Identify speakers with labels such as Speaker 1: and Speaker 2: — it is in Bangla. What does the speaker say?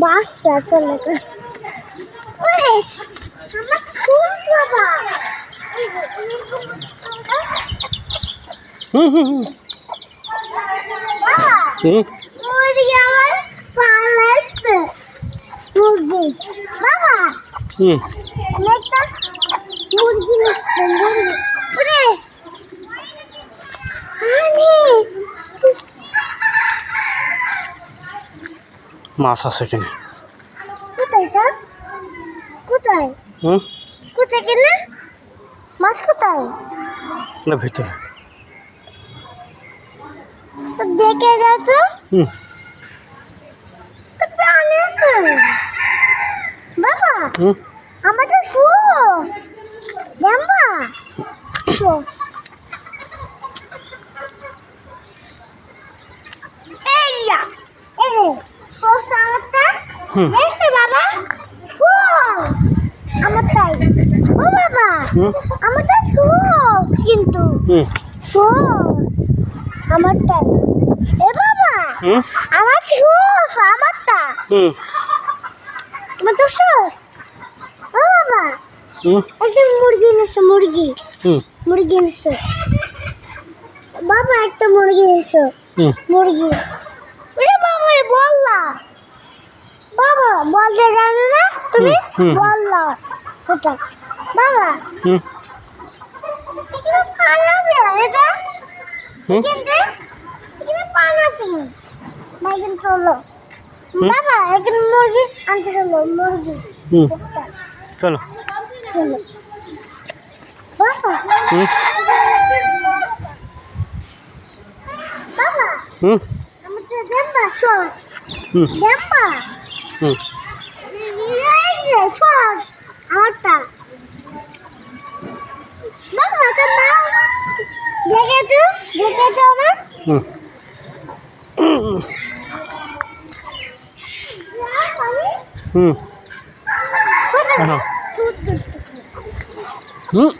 Speaker 1: বাচ্চা চলে
Speaker 2: হুম হুম
Speaker 1: আমি একটা মুরগি নিচ্ছি মুরগি ওরে আমি
Speaker 2: মাছ আছে কিনে।
Speaker 1: কোথায়
Speaker 2: হুম?
Speaker 1: কোথায় কেনা? মাছ কোথায়?
Speaker 2: না ভিতরে।
Speaker 1: তো দেখে যাও তো।
Speaker 2: হুম।
Speaker 1: বাবা আমাদের ফুস। জাম্বা ফুস এইয়া এই যে ফুস আমারটা
Speaker 2: হুম।
Speaker 1: দেখছে বাবা ফুস আমারটাই ও বাবা
Speaker 2: হুম।
Speaker 1: আমারটা ফুস কিন্তু।
Speaker 2: হুম।
Speaker 1: ফুস আমারটাই এ বাবা আমার ফুস আমারটা
Speaker 2: হুম।
Speaker 1: তোমার তো ফুস ও বাবা
Speaker 2: হুম।
Speaker 1: একটা মুরগি এনেছো মুরগি।
Speaker 2: হুম।
Speaker 1: মুরগি এনেছো। বাবা একটা মুরগি এনেছো।
Speaker 2: হুম।
Speaker 1: মুরগি ওরে বাবা রে বললা বাবা বলতে জানো না তুমি
Speaker 2: হুম।
Speaker 1: বললা ওটা। বাবা।
Speaker 2: হুম।
Speaker 1: পান এটা কিন্তু? এখানে পান আছে। বাইকেন চলো বাবা এখানে মুরগি আনতে মুরগি।
Speaker 2: হুম। চলো।
Speaker 1: চলো। বাবা।
Speaker 2: হুম।
Speaker 1: বাবা।
Speaker 2: হুম।
Speaker 1: আমাদের সস
Speaker 2: হুম।
Speaker 1: সস আমারটা বাবা ওটা নাও দেখে তো দেখে তো আমার
Speaker 2: হুম হুম? হুম